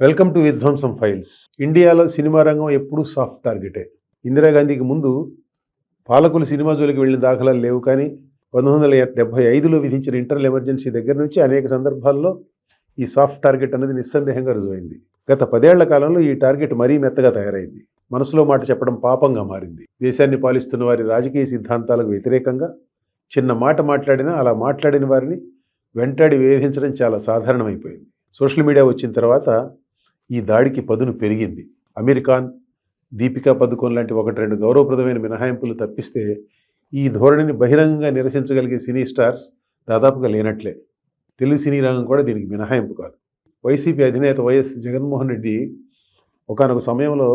Welcome to విధ్వంసం files. ఇండియాలో cinema రంగం ఎప్పుడూ సాఫ్ట్ టార్గెటే. ఇందిరాగాంధీకి ముందు పాలకులు సినిమా జోలికి వెళ్ళిన దాఖలాలు లేవు కానీ పంతొమ్మిది వందల డెబ్బై ఐదులో విధించిన ఇంటర్నల్ ఎమర్జెన్సీ దగ్గర నుంచి అనేక సందర్భాల్లో ఈ సాఫ్ట్ టార్గెట్ అనేది నిస్సందేహంగా రుజువైంది. గత పదేళ్ళ కాలంలో ఈ టార్గెట్ మరీ మెత్తగా తయారైంది. మనసులో మాట చెప్పడం పాపంగా మారింది. దేశాన్ని పాలిస్తున్న వారి రాజకీయ సిద్ధాంతాలకు వ్యతిరేకంగా చిన్న మాట మాట్లాడినా అలా మాట్లాడిన వారిని వెంటాడి వేధించడం చాలా సాధారణమైపోయింది. సోషల్ మీడియా వచ్చిన తర్వాత ఈ దాడికి పదును పెరిగింది. అమెరికాన్ దీపికా పదుకోన్ లాంటి ఒకటి రెండు గౌరవప్రదమైన మినహాయింపులు తప్పిస్తే ఈ ధోరణిని బహిరంగంగా నిరసించగలిగే సినీ స్టార్స్ దాదాపుగా లేనట్లే. తెలుగు సినీ రంగం కూడా దీనికి మినహాయింపు కాదు. వైసీపీ అధినేత వైఎస్ జగన్మోహన్ రెడ్డి ఒకానొక సమయంలో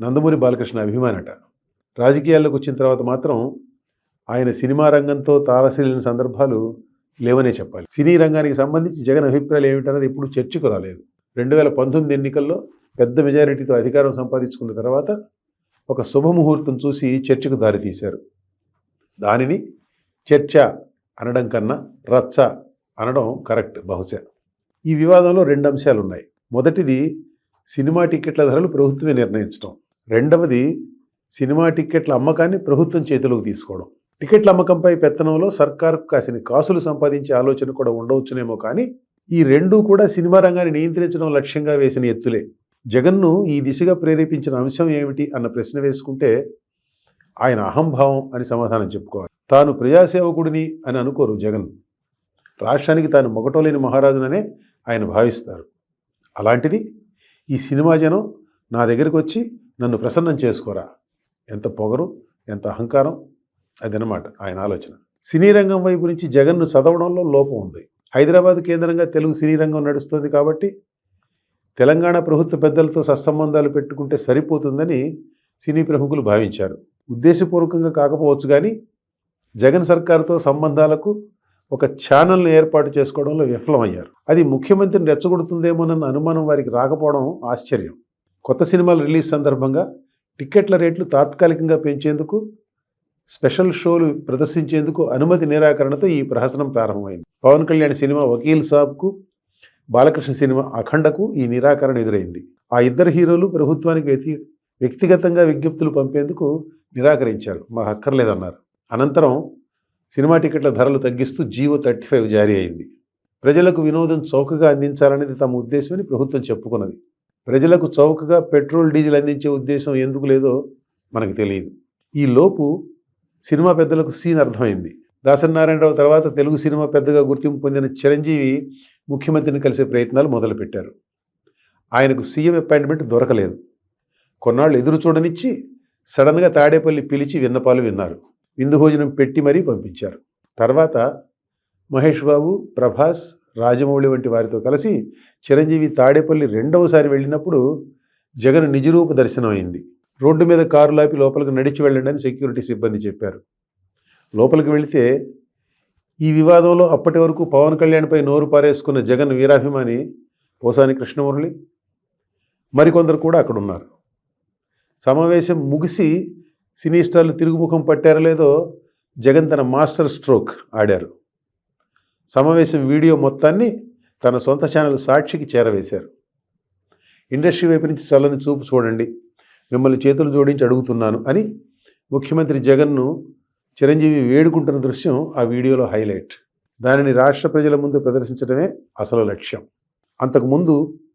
నందమూరి బాలకృష్ణ అభిమానట. రాజకీయాల్లోకి వచ్చిన తర్వాత మాత్రం ఆయన సినిమా రంగంతో తారసిల్లిన సందర్భాలు లేవనే చెప్పాలి. సినీ రంగానికి సంబంధించి జగన్ అభిప్రాయాలు ఏమిటన్నది ఇప్పుడు చర్చకు రాలేదు. రెండు వేల పంతొమ్మిది ఎన్నికల్లో పెద్ద మెజారిటీతో అధికారం సంపాదించుకున్న తర్వాత ఒక శుభముహూర్తం చూసి చర్చకు దారితీశారు. దానిని చర్చ అనడం కన్నా రచ్చ అనడం కరెక్ట్ బహుశా. ఈ వివాదంలో రెండు అంశాలు ఉన్నాయి. మొదటిది సినిమా టిక్కెట్ల ధరలు ప్రభుత్వమే నిర్ణయించడం. రెండవది సినిమా టిక్కెట్ల అమ్మకాన్ని ప్రభుత్వం చేతిలోకి తీసుకోవడం. టికెట్ల అమ్మకంపై పెత్తనంలో సర్కారుకు కాసిన కాసులు సంపాదించే ఆలోచన కూడా ఉండవచ్చునేమో కానీ ఈ రెండూ కూడా సినిమా రంగాన్ని నియంత్రించడం లక్ష్యంగా వేసిన ఎత్తులే. జగన్ను ఈ దిశగా ప్రేరేపించిన అంశం ఏమిటి అన్న ప్రశ్న వేసుకుంటే ఆయన అహంభావం అని సమాధానం చెప్పుకోవాలి. తాను ప్రజాసేవకుడిని అని అనుకోరు జగన్. రాష్ట్రానికి తాను మొగటోలేని మహారాజుననే ఆయన భావిస్తారు. అలాంటిది ఈ సినిమా జనం నా దగ్గరికి వచ్చి నన్ను ప్రసన్నం చేసుకోరా. ఎంత పొగరు ఎంత అహంకారం అదనమాట ఆయన ఆలోచన. సినీ రంగం వైపు నుంచి జగన్ను చదవడంలో లోపం ఉంది. హైదరాబాద్ కేంద్రంగా తెలుగు సినీ రంగం నడుస్తుంది కాబట్టి తెలంగాణ ప్రభుత్వ పెద్దలతో సత్సంబంధాలు పెట్టుకుంటే సరిపోతుందని సినీ ప్రముఖులు భావించారు. ఉద్దేశపూర్వకంగా కాకపోవచ్చు కానీ జగన్ సర్కారుతో సంబంధాలకు ఒక ఛానల్ను ఏర్పాటు చేసుకోవడంలో విఫలమయ్యారు. అది ముఖ్యమంత్రిని రెచ్చగొడుతుందేమోనన్న అనుమానం వారికి రాకపోవడం ఆశ్చర్యం. కొత్త సినిమాల రిలీజ్ సందర్భంగా టిక్కెట్ల రేట్లు తాత్కాలికంగా పెంచేందుకు స్పెషల్ షోలు ప్రదర్శించేందుకు అనుమతి నిరాకరణతో ఈ ప్రహసనం ప్రారంభమైంది. పవన్ కళ్యాణ్ సినిమా వకీల్ సాబ్కు బాలకృష్ణ సినిమా అఖండకు ఈ నిరాకరణ ఎదురైంది. ఆ ఇద్దరు హీరోలు ప్రభుత్వానికి వ్యతి వ్యక్తిగతంగా విజ్ఞప్తులు పంపేందుకు నిరాకరించారు. మాకు అక్కర్లేదన్నారు. అనంతరం సినిమా టికెట్ల ధరలు తగ్గిస్తూ జీవో థర్టీ ఫైవ్ జారీ అయింది. ప్రజలకు వినోదం చౌకగా అందించాలనేది తమ ఉద్దేశమని ప్రభుత్వం చెప్పుకున్నది. ప్రజలకు చౌకగా పెట్రోల్ డీజిల్ అందించే ఉద్దేశం ఎందుకు లేదో మనకు తెలియదు. ఈ లోపు సినిమా పెద్దలకు సీన్ అర్థమైంది. దాసనారాయణరావు తర్వాత తెలుగు సినిమా పెద్దగా గుర్తింపు పొందిన చిరంజీవి ముఖ్యమంత్రిని కలిసే ప్రయత్నాలు మొదలుపెట్టారు. ఆయనకు సీఎం అపాయింట్మెంట్ దొరకలేదు. కొన్నాళ్ళు ఎదురు చూడనిచ్చి సడన్గా తాడేపల్లి పిలిచి విన్నపాలు విన్నారు. విందు భోజనం పెట్టి మరీ పంపించారు. తర్వాత మహేష్ బాబు ప్రభాస్ రాజమౌళి వంటి వారితో కలిసి చిరంజీవి తాడేపల్లి రెండవసారి వెళ్ళినప్పుడు జగన్ నిజరూప దర్శనం అయింది రోడ్డు మీద కారు లాపి లోపలికి నడిచి వెళ్ళండి అని సెక్యూరిటీ సిబ్బంది చెప్పారు. లోపలికి వెళితే ఈ వివాదంలో అప్పటి వరకు పవన్ కళ్యాణ్పై నోరు పారేసుకున్న జగన్ వీరాభిమాని పోసాని కృష్ణమురళి మరికొందరు కూడా అక్కడ ఉన్నారు సమావేశం ముగిసి సినీ స్టార్లు తిరుగుముఖం పట్టారో లేదో జగన్ తన మాస్టర్ స్ట్రోక్ ఆడారు. సమావేశం వీడియో మొత్తాన్ని తన సొంత ఛానల్ సాక్షికి చేరవేశారు. ఇండస్ట్రీ వైపు నుంచి చల్లని చూపు చూడండి. మిమ్మల్ని చేతులు జోడించి అడుగుతున్నాను అని ముఖ్యమంత్రి జగన్ను చిరంజీవి వేడుకుంటున్న దృశ్యం ఆ వీడియోలో హైలైట్. దానిని రాష్ట్ర ప్రజల ముందు ప్రదర్శించడమే అసలు లక్ష్యం. అంతకుముందు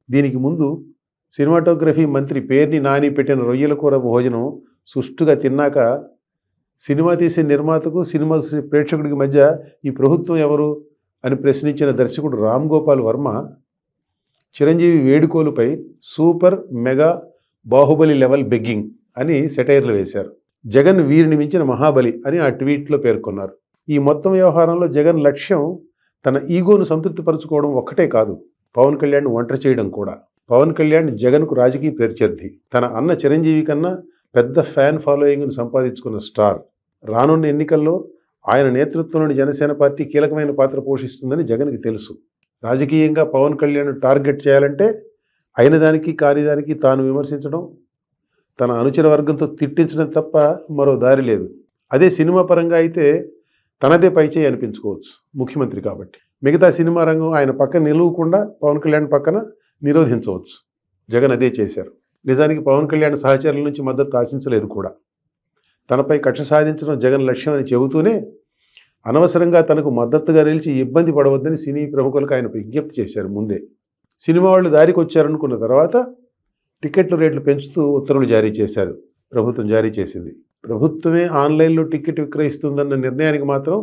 దీనికి ముందు సినిమాటోగ్రఫీ మంత్రి పేర్ని నాని పెట్టిన రొయ్యల కూర భోజనం సుష్టుగా తిన్నాక సినిమా తీసే నిర్మాతకు సినిమా చూసే ప్రేక్షకుడికి మధ్య ఈ ప్రభుత్వం ఎవరు అని ప్రశ్నించిన దర్శకుడు Ram Gopal Varma Chiranjeevi వేడుకోలుపై super mega Baahubali level begging అని సెటైర్లు వేశారు. జగన్ వీరిని మించిన మహాబలి అని ఆ ట్వీట్లో పేర్కొన్నారు. ఈ మొత్తం వ్యవహారంలో జగన్ లక్ష్యం తన ఈగోను సంతృప్తిపరచుకోవడం ఒక్కటే కాదు పవన్ కళ్యాణ్ ఒంటరి చేయడం కూడా. పవన్ కళ్యాణ్ జగన్కు రాజకీయ ప్రత్యర్థి తన అన్న చిరంజీవి కన్నా పెద్ద ఫ్యాన్ ఫాలోయింగ్ను సంపాదించుకున్న స్టార్. రానున్న ఎన్నికల్లో ఆయన నేతృత్వంలోని జనసేన పార్టీ కీలకమైన పాత్ర పోషిస్తుందని జగన్కి తెలుసు. రాజకీయంగా పవన్ కళ్యాణ్ టార్గెట్ చేయాలంటే అయిన దానికి కాని దానికి తాను విమర్శించడం తన అనుచర వర్గంతో తిట్టించడం తప్ప మరో దారి లేదు. అదే సినిమా పరంగా అయితే తనదే పైచేయి అనిపించుకోవచ్చు ముఖ్యమంత్రి కాబట్టి. మిగతా సినిమా రంగం ఆయన పక్కన నిలవకుండా పవన్ కళ్యాణ్ పక్కన నిరోధించవచ్చు. జగన్ అదే చేశారు. నిజానికి పవన్ కళ్యాణ్ సహచరుల నుంచి మద్దతు ఆశించలేదు కూడా. తనపై కక్ష సాధించడం జగన్ లక్ష్యం అని చెబుతూనే అనవసరంగా తనకు మద్దతుగా నిలిచి ఇబ్బంది పడవద్దని సినీ ప్రముఖులకు ఆయన విజ్ఞప్తి చేశారు ముందే. సినిమా వాళ్ళు దారికి వచ్చారనుకున్న తర్వాత టికెట్ల రేట్లు పెంచుతూ ఉత్తర్వులు జారీ చేశారు. ప్రభుత్వం జారీ చేసింది. ప్రభుత్వమే ఆన్లైన్లో టికెట్ విక్రయిస్తుందన్న నిర్ణయానికి మాత్రం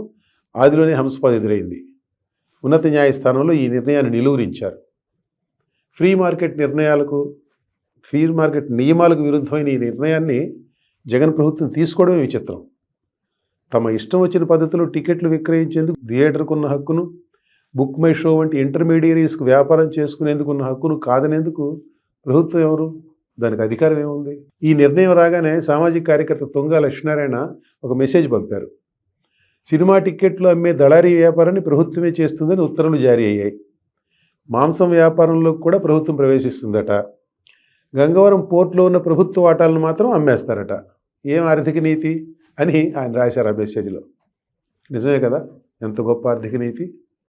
ఆదిలోనే హంసపాద ఎదురైంది. ఉన్నత న్యాయస్థానంలో ఈ నిర్ణయాన్ని నిలువరించారు. ఫ్రీ మార్కెట్ నిర్ణయాలకు ఫ్రీ మార్కెట్ నియమాలకు విరుద్ధమైన ఈ నిర్ణయాన్ని జగన్ ప్రభుత్వం తీసుకోవడమే విచిత్రం. తమ ఇష్టం వచ్చిన పద్ధతిలో టికెట్లు విక్రయించేందుకు థియేటర్కు ఉన్న హక్కును బుక్ మై షో వంటి ఇంటర్మీడియరీస్కు వ్యాపారం చేసుకునేందుకు ఉన్న హక్కును కాదనేందుకు ప్రభుత్వం ఎవరు? దానికి అధికారం ఏముంది? ఈ నిర్ణయం రాగానే సామాజిక కార్యకర్త తొంగ లక్ష్మీనారాయణ ఒక మెసేజ్ పంపారు. సినిమా టిక్కెట్లు అమ్మే దళారీ వ్యాపారాన్ని ప్రభుత్వమే చేస్తుందని ఉత్తర్వులు జారీ అయ్యాయి. మాంసం వ్యాపారంలో కూడా ప్రభుత్వం ప్రవేశిస్తుందట. గంగవరం పోర్టులో ఉన్న ప్రభుత్వ వాటాలను మాత్రం అమ్మేస్తారట. ఏం ఆర్థిక నీతి? అని ఆయన రాశారు ఆ మెసేజ్లో. నిజమే కదా? ఎంత గొప్ప ఆర్థిక నీతి?